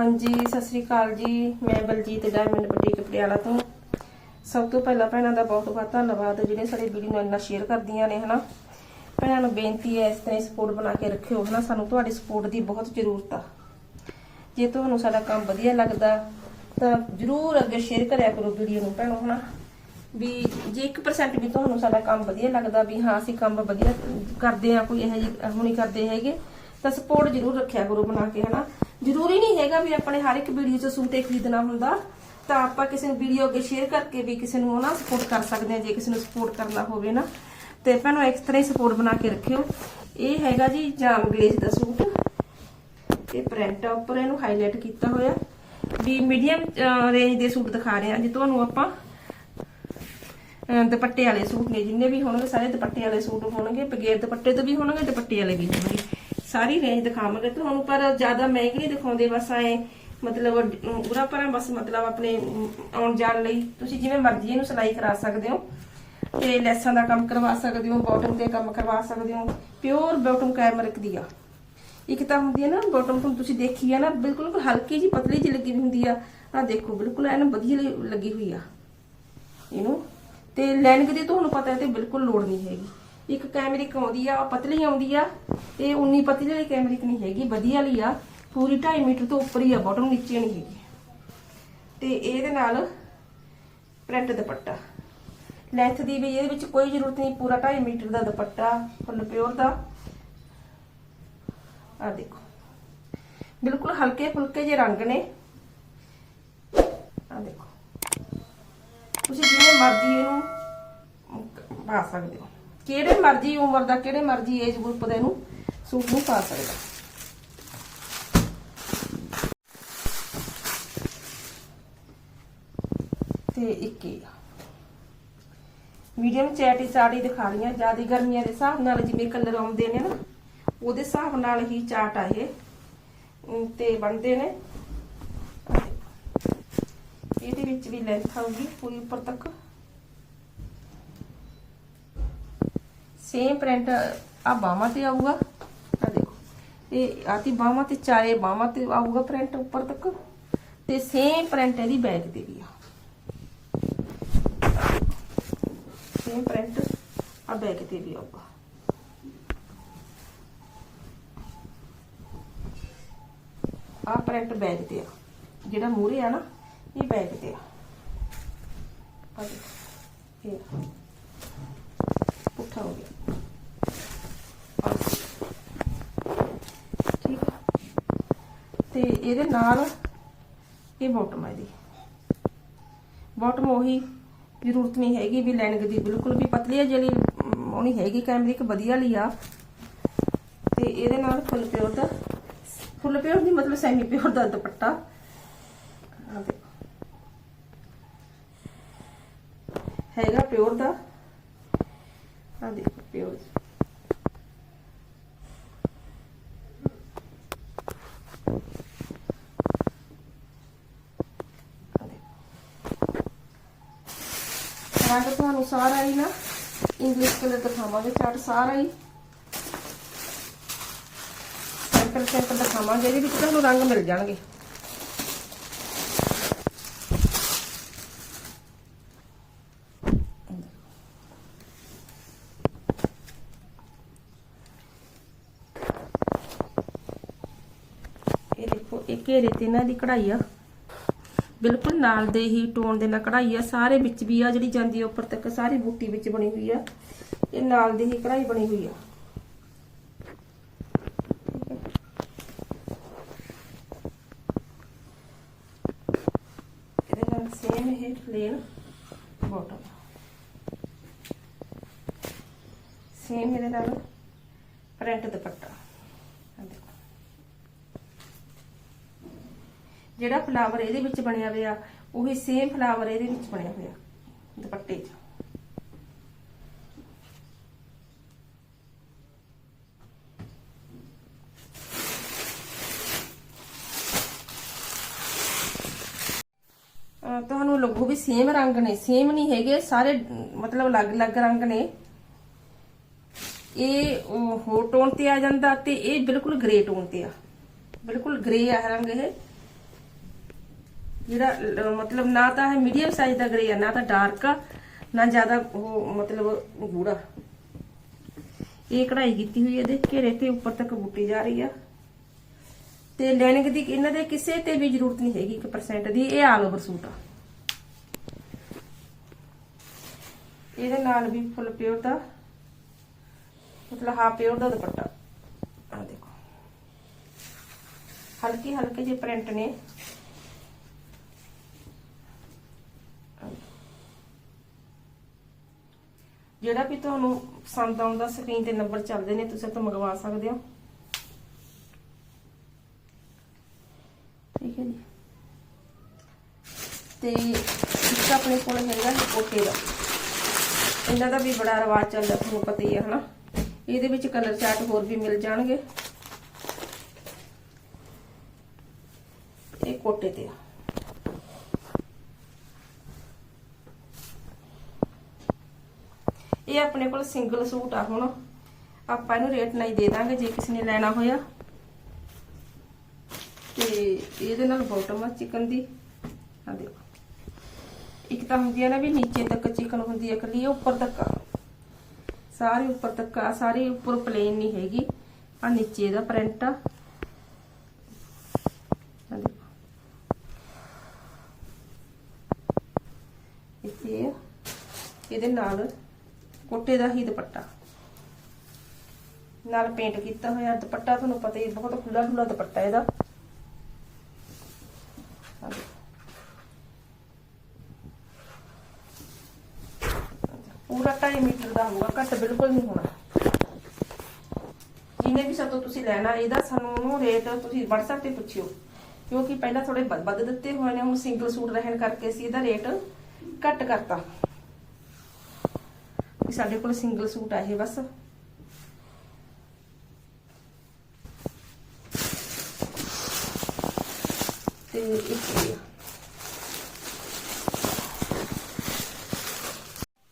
ਹਾਂਜੀ, ਸਤਿ ਸ੍ਰੀ ਅਕਾਲ ਜੀ। ਮੈਂ ਬਲਜੀਤ ਡਾਇਮੰਡ ਬੁਟੀਕ ਪਟਿਆਲਾ ਤੋਂ। ਸਭ ਤੋਂ ਪਹਿਲਾਂ ਭੈਣਾਂ ਦਾ ਬਹੁਤ ਬਹੁਤ ਧੰਨਵਾਦ, ਜਿਹੜੇ ਸਾਡੇ ਵੀਡੀਓ ਨੂੰ ਇੰਨਾ ਸ਼ੇਅਰ ਕਰਦੀਆਂ ਨੇ, ਹਨਾ। ਭੈਣਾਂ ਨੂੰ ਬੇਨਤੀ ਹੈ, ਇਸ ਤਰ੍ਹਾਂ ਸਪੋਰਟ ਬਣਾ ਕੇ ਰੱਖਿਓ, ਹਨਾ। ਸਾਨੂੰ ਤੁਹਾਡੀ ਸਪੋਰਟ ਦੀ ਬਹੁਤ ਜ਼ਰੂਰਤ ਆ। ਜੇ ਤੁਹਾਨੂੰ ਸਾਡਾ ਕੰਮ ਵਧੀਆ ਲੱਗਦਾ, ਤਾਂ ਜਰੂਰ ਅੱਗੇ ਸ਼ੇਅਰ ਕਰਿਆ ਕਰੋ ਵੀਡੀਓ ਨੂੰ, ਭੈਣੋ, ਹਨਾ। ਵੀ ਜੇ 1% ਵੀ ਤੁਹਾਨੂੰ ਸਾਡਾ ਕੰਮ ਵਧੀਆ ਲੱਗਦਾ, ਵੀ ਹਾਂ, ਅਸੀਂ ਕੰਮ ਵਧੀਆ ਕਰਦੇ ਆ ਕੋਈ ਇਹੋ ਜਿਹੀ ਹੁਣੀ ਕਰਦੇ ਹੈਗੇ, ਤਾਂ ਸਪੋਰਟ ਜਰੂਰ ਰੱਖਿਆ ਕਰੋ ਬਣਾ ਕੇ, ਹਨਾ। ਜ਼ਰੂਰੀ ਨਹੀਂ ਹੈਗਾ ਵੀ ਆਪਣੇ ਹਰ ਇੱਕ ਵੀਡੀਓ 'ਚ ਸੂਟ ਹੀ ਖਰੀਦਣਾ ਹੁੰਦਾ। ਤਾਂ ਆਪਾਂ ਕਿਸੇ ਨੂੰ ਵੀਡੀਓ ਅੱਗੇ ਸ਼ੇਅਰ ਕਰਕੇ ਵੀ ਕਿਸੇ ਨੂੰ ਹਨਾ ਸਪੋਰਟ ਕਰ ਸਕਦੇ ਆ ਜੇ ਕਿਸੇ ਨੂੰ ਸਪੋਰਟ ਕਰਨਾ ਹੋਵੇ ਨਾ। ਤੇ ਭੈਣੋ ਇਸ ਤਰ੍ਹਾਂ ਹੀ ਸਪੋਰਟ ਬਣਾ ਕੇ ਰੱਖਿਓ। ਇਹ ਹੈਗਾ ਜੀ ਜਾਮ ਗਲੇਜ ਦਾ ਸੂਟ। ਇਹ ਪ੍ਰਿੰਟ ਆ, ਉੱਪਰ ਇਹਨੂੰ ਹਾਈਲਾਈਟ ਕੀਤਾ ਹੋਇਆ। ਵੀ ਮੀਡੀਅਮ ਰੇਂਜ ਦੇ ਸੂਟ ਦਿਖਾ ਰਹੇ ਆ ਜੇ ਤੁਹਾਨੂੰ ਆਪਾਂ ਦੁਪੱਟੇ ਵਾਲੇ ਸੂਟ ਨੇ। ਜਿੰਨੇ ਵੀ ਹੋਣਗੇ, ਸਾਰੇ ਦੁਪੱਟੇ ਵਾਲੇ ਸੂਟ ਹੋਣਗੇ। ਬਗੈਰ ਦੁਪੱਟੇ ਤੋਂ ਵੀ ਹੋਣਗੇ, ਦੁਪੱਟੇ ਵਾਲੇ ਵੀ ਹੋਣਗੇ। ਸਾਰੀ ਰੇਂਜ ਦਿਖਾਵਾਂਗੇ ਤੁਹਾਨੂੰ, ਪਰ ਜ਼ਿਆਦਾ ਮਹਿੰਗੀ ਨਹੀਂ ਦਿਖਾਉਂਦੇ, ਬਸ ਐ, ਮਤਲਬ ਉਰਾ ਪਰਾਂ ਬਸ ਮਤਲਬ ਆਪਣੇ ਆਉਣ ਜਾਣ ਲਈ, ਤੁਸੀਂ ਜਿਵੇਂ ਮਰਜ਼ੀ ਇਹਨੂੰ ਸਿਲਾਈ ਕਰਾ ਸਕਦੇ ਹੋ। ਤੇ ਲੈਸਾਂ ਦਾ ਕੰਮ ਕਰਵਾ ਸਕਦੇ ਹੋ ਬਾਟਮ ਤੇ ਕੰਮ ਕਰਵਾ ਸਕਦੇ ਹੋ ਪਿਓਰ ਬਾਟਮ ਕੈਮਰਿਕ ਦੀ ਆ। ਇੱਕ ਤਾਂ ਹੁੰਦੀ ਹੈ ਨਾ ਬਾਟਮ ਤੁਹਾਨੂੰ ਤੁਸੀਂ ਦੇਖੀ ਆ ਨਾ, ਬਿਲਕੁਲ ਹਲਕੀ ਜੀ ਪਤਲੀ ਜੀ ਲੱਗੀ ਹੁੰਦੀ ਆ। ਆ ਦੇਖੋ, ਬਿਲਕੁਲ ਐਨ ਵਧੀਆ ਲੱਗੀ ਹੋਈ ਆ। ਇਹਨੂੰ, ਤੇ ਲੈਨਕ ਦੀ ਤੁਹਾਨੂੰ ਪਤਾ ਹੈ ਤੇ ਬਿਲਕੁਲ ਲੋੜ ਨਹੀਂ ਹੈਗੀ। ਇੱਕ ਕੈਮਰਿਕ ਆਉਂਦੀ ਆ ਉਹ ਪਤਲੀ ਆਉਂਦੀ ਆ, ਇਹ ਉਨੀ ਪਤਲੀ ਵਾਲੀ ਕੈਮਰਿਕ ਨਹੀਂ ਹੈਗੀ, ਵਧੀਆ ਲਈ ਆ। ਪੂਰੀ 2.5 ਮੀਟਰ ਤੋਂ ਉੱਪਰ ਹੀ ਆ ਬਾਟਮ ਨੀਚੇ ਨਹੀਂ ਹੈਗੀ। ਤੇ ਇਹਦੇ ਨਾਲ ਪ੍ਰਿੰਟ ਦੁਪੱਟਾ। ਲੈਂਥ ਦੀ ਵੀ ਇਹਦੇ ਵਿੱਚ ਕੋਈ ਜ਼ਰੂਰਤ ਨਹੀਂ, ਪੂਰਾ 2.5 ਮੀਟਰ ਦਾ ਦੁਪੱਟਾ ਫੁੱਲ ਪਿਓਰ ਦਾ। ਆ ਦੇਖੋ। ਬਿਲਕੁਲ ਹਲਕੇ ਫੁਲਕੇ ਜਿਹੇ ਰੰਗ ਨੇ। ਆ ਦੇਖੋ। ਤੁਸੀਂ ਜਿਵੇਂ ਮਰਜ਼ੀ ਇਹਨੂੰ ਪਾ ਸਕਦੇ ਹੋ। ਕਿਹੜੇ ਮਰਜ਼ੀ ਉਮਰ ਦਾ, ਕਿਹੜੇ ਮਰਜ਼ੀ ਏਜ ਗਰੁੱਪ ਦਾ ਇਹਨੂੰ ਸੂਟ ਨੂੰ ਪਾ ਸਕਦਾ। ਤੇ ਇੱਕ ਇਹ ਮੀਡੀਅਮ ਚੈਟੀ ਸਾੜੀ ਦਿਖਾ ਰਹੀਆਂ ਜ਼ਿਆਦਾ ਗਰਮੀਆਂ ਦੇ ਹਿਸਾਬ ਨਾਲ ਜਿਵੇਂ ਕਲਰ ਆਉਂਦੇ ਨੇ ਨਾ, ਉਹਦੇ ਹਿਸਾਬ ਨਾਲ ਹੀ ਚਾਟ ਆ ਇਹ। ਤੇ ਬਣਦੇ ਨੇ। ਇਹਦੇ ਵਿੱਚ ਵੀ ਲੈਂਥ ਆਊਗੀ, ਪੂਰੀ ਉੱਪਰ ਤੱਕ। ਸੇਮ ਪ੍ਰਿੰਟ ਆ ਬਾਹਾਂ ਤੇ ਆਊਗਾ। ਆ ਦੇਖੋ। ਇਹ ਆਤੀ ਬਾਹਾਂ ਤੇ ਚਾਰੇ ਬਾਹਾਂ ਤੇ ਆਊਗਾ ਪ੍ਰਿੰਟ ਉੱਪਰ ਤੱਕ। ਤੇ ਸੇਮ ਪ੍ਰਿੰਟ ਇਹਦੀ ਬੈਕ ਤੇ ਵੀ ਆ। ਸੇਮ ਪ੍ਰਿੰਟ ਆ ਬੈਕ ਤੇ ਵੀ ਆਊਗਾ। ਆ ਪ੍ਰਿੰਟ ਬੈਕ ਤੇ ਆ। ਜਿਹੜਾ ਮੂਰੇ ਆ ਨਾ, ਇਹ ਬੈਕ ਤੇ ਆ। ਆ ਦੇਖੋ। ਇਹ ਆ। ਹੋ ਗਿਆ ਠੀਕ ਤੇ ਇਹਦੇ ਨਾਲ ਇਹ ਬਾਟਮ ਹੈ ਇਹਦੀ। ਬਾਟਮ ਉਹੀ ਜ਼ਰੂਰਤ ਨਹੀਂ ਹੈਗੀ ਵੀ ਲੈਣਗ ਦੀ, ਬਿਲਕੁਲ ਵੀ ਪਤਲੀ ਹੈ ਜਿਹੜੀ ਉਹ ਨਹੀਂ ਹੈਗੀ ਕੈਮਰਿਕ ਵਧੀਆ ਲਈ ਆ। ਤੇ ਇਹਦੇ ਨਾਲ ਫੁੱਲ ਪਿਓਰ ਦਾ ਫੁੱਲ ਪਿਓਰ ਦੀ ਮਤਲਬ ਸੈਮੀ ਪਿਓਰ ਦਾ ਦੁਪੱਟਾ। ਹੈਗਾ ਪਿਓਰ ਦਾ। ਆ ਦੇਖੋ ਪਿਓਰ ਰੰਗ ਤੁਹਾਨੂੰ ਸਾਰਾ ਹੀ ਨਾ ਇੰਗਲਿਸ਼ ਕਲਰ ਦਿਖਾਵਾਂਗੇ ਚਾਰਟ ਸਾਰਾ ਹੀ। ਸੈਂਪਲ ਸੈਂਪਲ ਦਿਖਾਵਾਂਗੇ, ਇਹਦੇ ਵਿੱਚ ਤੁਹਾਨੂੰ ਰੰਗ ਮਿਲ ਜਾਣਗੇ। ਇਹ ਘੇਰੇ ਤੇ ਇਹਨਾਂ ਦੀ ਕਢਾਈ ਆ। ਬਿਲਕੁਲ ਨਾਲ ਦੇ ਹੀ ਟੋਨ ਦੇ ਨਾਲ ਕਢਾਈ ਆ। ਸਾਰੇ ਵਿੱਚ ਵੀ ਆ, ਜਿਹੜੀ ਜਾਂਦੀ ਆ ਉੱਪਰ ਤੱਕ ਸਾਰੀ ਬੂਟੀ ਵਿੱਚ ਬਣੀ ਹੋਈ ਆ। ਇਹ ਨਾਲ ਦੀ ਹੀ ਕਢਾਈ ਬਣੀ ਹੋਈ ਆ। ਇਹਦੇ ਨਾਲ ਸੇਮ ਇਹ ਪਲੇਨ ਬਾਟਮ ਸੇਮ ਇਹਦੇ ਨਾਲ ਪ੍ਰਿੰਟ ਦੁਪੱਟਾ ਆਹ ਦੇਖੋ ਜਿਹੜਾ ਫਲਾਵਰ ਇਹਦੇ ਵਿੱਚ ਬਣਿਆ ਹੋਇਆ ਉਹੀ ਸੇਮ ਫਲਾਵਰ ਇਹਦੇ ਵਿੱਚ ਬਣਿਆ ਹੋਇਆ ਦੁਪੱਟੇ 'ਚ। ਅਹ ਤੁਹਾਨੂੰ ਲੱਗੂ ਵੀ ਸੇਮ ਰੰਗ ਨੇ ਸੇਮ ਨਹੀਂ ਹੈਗੇ ਸਾਰੇ ਅਮ, ਮਤਲਬ ਅਲੱਗ-ਅਲੱਗ ਰੰਗ ਨੇ। ਇਹ ਹੋਰ ਟੋਨ ਤੇ ਆ ਜਾਂਦਾ ਤੇ ਇਹ ਬਿਲਕੁਲ ਗ੍ਰੇ ਟੋਨ ਤੇ ਆ। ਬਿਲਕੁਲ ਗ੍ਰੇ ਆ ਰੰਗ ਇਹ। ਜਿਹੜਾ ਲ- ਮਤਲਬ ਨਾ ਤਾਂ ਹੈ ਮੀਡੀਅਮ ਸਾਈਜ਼ ਦਾ ਗ੍ਰੇ ਆ, ਨਾ ਤਾਂ ਡਾਰਕ ਆ, ਨਾ ਜ਼ਿਆਦਾ ਉਹ, ਮਤਲਬ ਗੂੜਾ। ਇਹ ਕਢਾਈ ਕੀਤੀ ਹੋਈ ਹੈ ਇਹਦੇ ਘੇਰੇ ਤੇ ਉੱਪਰ ਤੱਕ ਬੂਟੀ ਜਾ ਰਹੀ ਆ। ਤੇ ਲੈਣਿੰਗ ਦੀ ਇਹਨਾਂ ਦੇ ਕਿਸੇ ਤੇ ਵੀ ਜ਼ਰੂਰਤ ਨਹੀਂ ਹੈਗੀ 1% ਦੀ, ਇਹ ਆਲ ਓਵਰ ਸੂਟ ਆ। ਇਹਦੇ ਨਾਲ ਵੀ ਫੁੱਲ ਪਿਓਰ ਦਾ, ਮਤਲਬ ਹਾਫ ਪਿਓਰ ਦਾ ਦੁਪੱਟਾ। ਆ ਦੇਖੋ। ਹਲਕੀ ਹਲਕੇ ਜਿਹੇ ਪ੍ਰਿੰਟ ਨੇ। ਜਿਹੜਾ ਵੀ ਤੁਹਾਨੂੰ ਪਸੰਦ ਆਉਂਦਾ ਸਕਰੀਨ ਤੇ ਨੰਬਰ ਚੱਲਦੇ ਨੇ, ਤੁਸੀਂ ਤੋਂ ਮੰਗਵਾ ਸਕਦੇ ਹੋ। ਠੀਕ ਹੈ ਜੀ। ਤੇ ਇੱਕ ਆਪਣੇ ਕੋਲ ਹੈਗਾ ਕੋਟੇ ਦਾ ਇਹਨਾਂ ਦਾ ਵੀ ਬੜਾ ਰਿਵਾਜ ਚੱਲਦਾ, ਤੁਹਾਨੂੰ ਪਤਾ ਹੀ ਹੈ, ਹਨਾ। ਇਹਦੇ ਵਿੱਚ ਕਲਰ ਚਾਰਟ ਹੋਰ ਵੀ ਮਿਲ ਜਾਣਗੇ ਇਹ ਕੋਟੇ ਤੇ ਆ ਇਹ ਆਪਣੇ ਕੋਲ ਸਿੰਗਲ ਸੂਟ ਆ ਹੁਣ। ਆਪਾਂ ਇਹਨੂੰ ਰੇਟ ਨਹੀਂ ਦੇ ਦਾਂਗੇ ਜੇ ਕਿਸੇ ਨੇ ਲੈਣਾ ਹੋਇਆ। ਤੇ ਇਹਦੇ ਨਾਲ ਬਾਟਮ ਆ ਚਿਕਨ ਦੀ। ਆ ਦੇਖੋ। ਇੱਕ ਤਾਂ ਹੁੰਦੀ ਹੈ ਨਾ ਵੀ ਨੀਚੇ ਤੱਕ ਚਿਕਨ ਹੁੰਦੀ ਹੈ ਇਕੱਲੀ ਉੱਪਰ ਤੱਕ ਆ। ਸਾਰੀ ਉੱਪਰ ਤੱਕ ਆ, ਸਾਰੀ ਉੱਪਰ ਪਲੇਨ ਨਹੀਂ ਹੈਗੀ। ਆ ਨੀਚੇ ਦਾ ਪ੍ਰਿੰਟ ਆ। ਇੱਥੇ ਆ। ਇਹਦੇ ਨਾਲ ਕੋਟੇ ਦਾ ਹੀ ਦੁਪੱਟਾ। ਨਾਲ ਪੇਂਟ ਕੀਤਾ ਹੋਇਆ ਦੁਪੱਟਾ, ਤੁਹਾਨੂੰ ਪਤਾ ਹੀ ਬਹੁਤ ਖੁੱਲਾ ਖੁੱਲਾ ਦੁਪੱਟਾ ਇਹਦਾ। ਪੂਰਾ 2.5 ਮੀਟਰ ਦਾ ਹੋਊਗਾ, ਘੱਟ ਬਿਲਕੁਲ ਨਹੀਂ ਹੋਣਾ। ਜਿਹਨੇ ਵੀ ਸਾਤੋਂ ਤੁਸੀਂ ਲੈਣਾ, ਇਹਦਾ ਸਾਨੂੰ ਉਹਨੂੰ ਰੇਟ ਤੁਸੀਂ WhatsApp ਤੇ ਪੁੱਛਿਓ। ਕਿਉਂਕਿ ਪਹਿਲਾਂ ਥੋੜੇ ਵੱਧ ਵੱਧ ਦਿੱਤੇ ਹੋਏ ਨੇ, ਹੁਣ ਸਿੰਗਲ ਸੂਟ ਰਹਿਣ ਕਰਕੇ ਅਸੀਂ ਇਹਦਾ ਰੇਟ ਘੱਟ ਕਰਤਾ। ਵੀ ਸਾਡੇ ਕੋਲ ਸਿੰਗਲ ਸੂਟ ਆ ਇਹ ਬਸ। ਤੇ ਇੱਕ ਇਹ ਆ।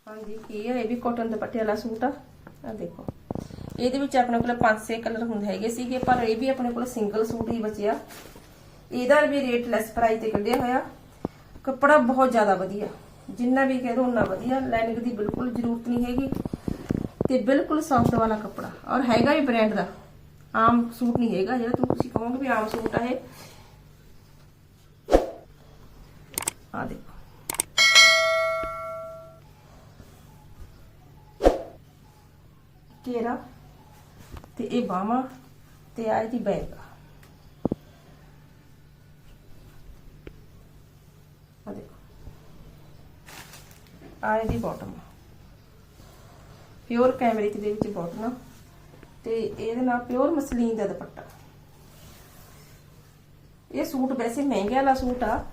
ਹਾਂਜੀ ਇਹ ਹੈ ਇਹ ਵੀ ਕਾਟਨ ਦੁਪੱਟੇ ਵਾਲਾ ਸੂਟ ਆ। ਆ ਦੇਖੋ। ਇਹਦੇ ਵਿੱਚ ਆਪਣੇ ਕੋਲ ਪੰਜ ਛੇ ਕਲਰ ਹੁੰਦੇ ਹੈਗੇ ਸੀਗੇ, ਪਰ ਇਹ ਵੀ ਆਪਣੇ ਕੋਲ ਸਿੰਗਲ ਸੂਟ ਹੀ ਬਚਿਆ। ਇਹਦਾ ਵੀ ਰੇਟ ਲੈਸ ਪ੍ਰਾਈਸ ਤੇ ਕੱਢਿਆ ਹੋਇਆ। ਕੱਪੜਾ ਬਹੁਤ ਜ਼ਿਆਦਾ ਵਧੀਆ। ਜਿੰਨਾ ਵੀ ਕਹਿ ਦੋ ਉਨਾ ਵਧੀਆ। ਲਾਈਨਿੰਗ ਦੀ ਬਿਲਕੁਲ ਜ਼ਰੂਰਤ ਨਹੀਂ ਹੈਗੀ। ਤੇ ਬਿਲਕੁਲ ਸੌਫਟ ਵਾਲਾ ਕੱਪੜਾ। ਔਰ ਹੈਗਾ ਵੀ ਬ੍ਰਾਂਡ ਦਾ। ਆਮ ਸੂਟ ਨਹੀਂ ਹੈਗਾ। ਜਿਹੜਾ ਤੁਸੀਂ ਕਹੋਗੇ ਵੀ ਆਮ ਸੂਟ ਆ ਇਹ। ਆ ਦੇਖੋ। ਘੇਰਾ ਤੇ ਇਹ ਬਾਹਾਂ ਤੇ ਆ ਇਹਦੀ ਬੈਕ ਆ ਦੇਖੋ ਆ ਇਹਦੀ ਬਾਟਮ ਪਿਓਰ ਕੈਮਰਿਕ ਦੇ ਵਿੱਚ ਬਾਟਮ ਤੇ ਇਹਦੇ ਨਾਲ ਪਿਓਰ ਮਸਲੀਨ ਦਾ ਦੁਪੱਟਾ। ਇਹ ਸੂਟ ਵੈਸੇ ਮਹਿੰਗੇ ਵਾਲਾ ਸੂਟ ਆ,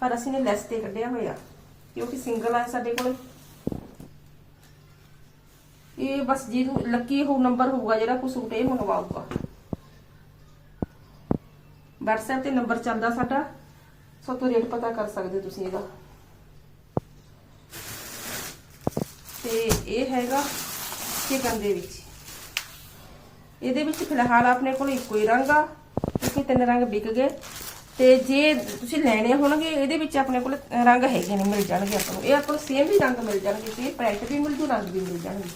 ਪਰ ਅਸੀਂ ਨੇ ਲੈਸ ਤੇ ਕੱਢਿਆ ਹੋਇਆ, ਕਿਉਂਕਿ ਸਿੰਗਲ ਆ ਸਾਡੇ ਕੋਲ। ਇਹ ਬਸ ਜਿਹਨੂੰ ਲੱਕੀ ਹੋ ਨੰਬਰ ਹੋਊਗਾ, ਜਿਹੜਾ ਕੋਈ ਸੂਟ ਇਹ ਮੰਗਵਾਊਗਾ। WhatsApp ਤੇ ਨੰਬਰ ਚੱਲਦਾ ਸਾਡਾ, ਸੋ ਤੋਂ ਰੇਟ ਪਤਾ ਕਰ ਸਕਦੇ ਹੋ ਤੁਸੀਂ ਇਹਦਾ। ਤੇ ਇਹ ਹੈਗਾ ਚਿਕਨ ਦੇ ਵਿੱਚ। ਇਹਦੇ ਵਿੱਚ ਫਿਲਹਾਲ ਆਪਣੇ ਕੋਲ ਇੱਕੋ ਹੀ ਰੰਗ ਆ। ਕਿਉਂਕਿ ਤਿੰਨ ਰੰਗ ਵਿਕ ਗਏ। ਤੇ ਜੇ ਤੁਸੀਂ ਲੈਣੇ ਹੋਣਗੇ, ਇਹਦੇ ਵਿੱਚ ਆਪਣੇ ਕੋਲ ਰੰਗ ਹੈਗੇ ਨੇ, ਮਿਲ ਜਾਣਗੇ ਆਪਾਂ ਨੂੰ। ਇਹ ਆਪਾਂ ਨੂੰ ਸੇਮ ਵੀ ਰੰਗ ਮਿਲ ਜਾਣਗੇ, ਤੇ ਪ੍ਰਿੰਟ ਵੀ ਮਿਲ ਜੂ, ਰੰਗ ਵੀ ਮਿਲ ਜਾਣਗੇ।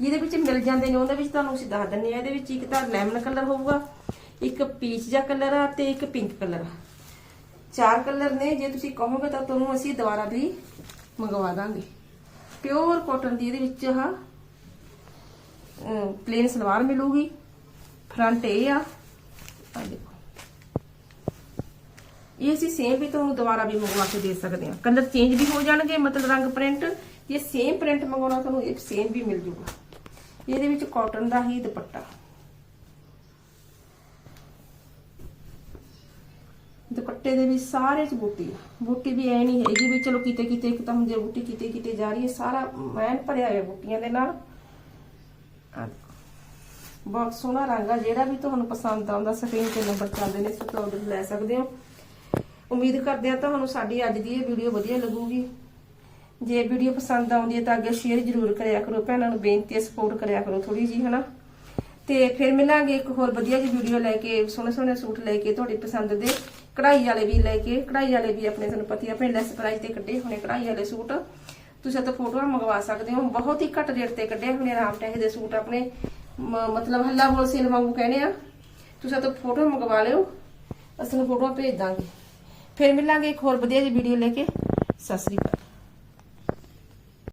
ਜਿਹਦੇ ਵਿੱਚ ਮਿਲ ਜਾਂਦੇ ਨੇ, ਉਹਦੇ ਵਿੱਚ ਤੁਹਾਨੂੰ ਅਸੀਂ ਦੱਸ ਦਿੰਨੇ ਆ ਇਹਦੇ ਵਿੱਚ ਇੱਕ ਤਾਂ ਲੈਮਨ ਕਲਰ ਹੋਊਗਾ, ਇੱਕ ਪੀਚ ਜਿਹਾ ਕਲਰ ਆ ਤੇ ਇੱਕ ਪਿੰਕ ਕਲਰ ਆ। ਚਾਰ ਕਲਰ ਨੇ। ਜੇ ਤੁਸੀਂ ਕਹੋਗੇ ਤਾਂ ਤੁਹਾਨੂੰ ਅਸੀਂ ਦੁਬਾਰਾ ਵੀ ਮੰਗਵਾ ਦਾਂਗੇ। ਪਿਓਰ ਕਾਟਨ ਦੀ ਇਹਦੇ ਵਿੱਚ ਆ ਪਲੇਨ ਸਲਵਾਰ ਮਿਲੂਗੀ। ਫਰੰਟ ਇਹ ਆ। ਆ ਦੇਖੋ। ਇਹ ਅਸੀਂ ਸੇਮ ਵੀ ਤੁਹਾਨੂੰ ਦੁਬਾਰਾ ਵੀ ਮੰਗਵਾ ਕੇ ਦੇ ਸਕਦੇ ਹਾਂ। ਕਲਰ ਚੇਂਜ ਵੀ ਹੋ ਜਾਣਗੇ, ਮਤਲਬ ਰੰਗ ਪ੍ਰਿੰਟ ਜੇ ਸੇਮ ਪ੍ਰਿੰਟ ਮੰਗਵਾਉਣਾ, ਤੁਹਾਨੂੰ ਇਹ ਸੇਮ ਵੀ ਮਿਲ ਜੂਗਾ। ਇਹਦੇ ਵਿੱਚ ਕਾਟਨ ਦਾ ਹੀ ਦੁਪੱਟਾ। ਦੁਪੱਟੇ ਦੇ ਵੀ ਸਾਰੇ ਚ ਬੂਟੀ ਬੂਟੀ ਵੀ ਐ ਨਹੀਂ ਹੈਗੀ ਵੀ ਚਲੋ ਕਿਤੇ ਕਿਤੇ ਇੱਕ ਤਾਂ ਹੁੰਦੀ ਬੂਟੀ, ਕਿਤੇ ਕਿਤੇ ਜਾ ਰਹੀ ਹੈ ਸਾਰਾ ਮੈਨ ਭਰਿਆ ਹੋਇਆ ਬੂਟੀਆਂ ਦੇ ਨਾਲ। ਬਹੁਤ ਸੋਹਣਾ ਰੰਗ ਆ। ਜਿਹੜਾ ਵੀ ਤੁਹਾਨੂੰ ਪਸੰਦ ਆਉਂਦਾ ਸਕਰੀਨ ਤੇ ਨੰਬਰ ਚੱਲਦੇ ਨੇ ਸੋ ਤੁਸੀਂ ਆਰਡਰ ਲੈ ਸਕਦੇ ਹੋ। ਉਮੀਦ ਕਰਦੇ ਆ ਤੁਹਾਨੂੰ ਸਾਡੀ ਅੱਜ ਦੀ ਇਹ ਵੀਡੀਓ ਵਧੀਆ ਲੱਗੂਗੀ। ਜੇ ਵੀਡੀਓ ਪਸੰਦ ਆਉਂਦੀ ਹੈ ਤਾਂ ਅੱਗੇ ਸ਼ੇਅਰ ਜ਼ਰੂਰ ਕਰਿਆ ਕਰੋ। ਭੈਣਾਂ ਨੂੰ ਬੇਨਤੀ ਹੈ ਸਪੋਰਟ ਕਰਿਆ ਕਰੋ ਥੋੜੀ ਜੀ ਹਨਾ। ਤੇ ਫਿਰ ਮਿਲਾਂਗੇ ਇੱਕ ਹੋਰ ਵਧੀਆ ਜਿਹੀ ਵੀਡੀਓ ਲੈ ਕੇ ਸੋਹਣੇ ਸੋਹਣੇ ਸੂਟ ਲੈ ਕੇ ਤੁਹਾਡੀ ਪਸੰਦ ਦੇ। ਕਢਾਈ ਵਾਲੇ ਵੀ ਲੈ ਕੇ, ਕਢਾਈ ਵਾਲੇ ਵੀ ਆਪਣੇ ਤੁਹਾਨੂੰ ਪਤੀ ਆਪਣੇ ਲੈਸ ਪ੍ਰਾਈਸ ਤੇ ਕੱਢੇ ਹੋਣੇ ਕਢਾਈ ਵਾਲੇ ਸੂਟ। ਤੁਸੀਂ ਤਾਂ ਫੋਟੋਆਂ ਮੰਗਵਾ ਸਕਦੇ ਹੋ, ਬਹੁਤ ਹੀ ਘੱਟ ਰੇਟ ਤੇ ਕੱਢੇ ਹੋਣੇ ਆਰਾਮ ਟੈਕ ਦੇ ਸੂਟ ਆਪਣੇ। ਮ- ਮਤਲਬ ਹੱਲਾ ਬੋਲ ਸੇਲ ਵਾਂਗੂ ਕਹਿੰਦੇ ਆ। ਤੁਸੀਂ ਤਾਂ ਫੋਟੋ ਮੰਗਵਾ ਲਿਓ, ਅਸੀਂ ਫੋਟੋਆਂ ਭੇਜ ਦਾਂਗੇ। ਫਿਰ ਮਿਲਾਂਗੇ ਇੱਕ ਹੋਰ ਵਧੀਆ ਜਿਹੀ ਵੀਡੀਓ ਲੈ ਕੇ। ਸਤਿ ਸ੍ਰੀ ਅਕਾਲ।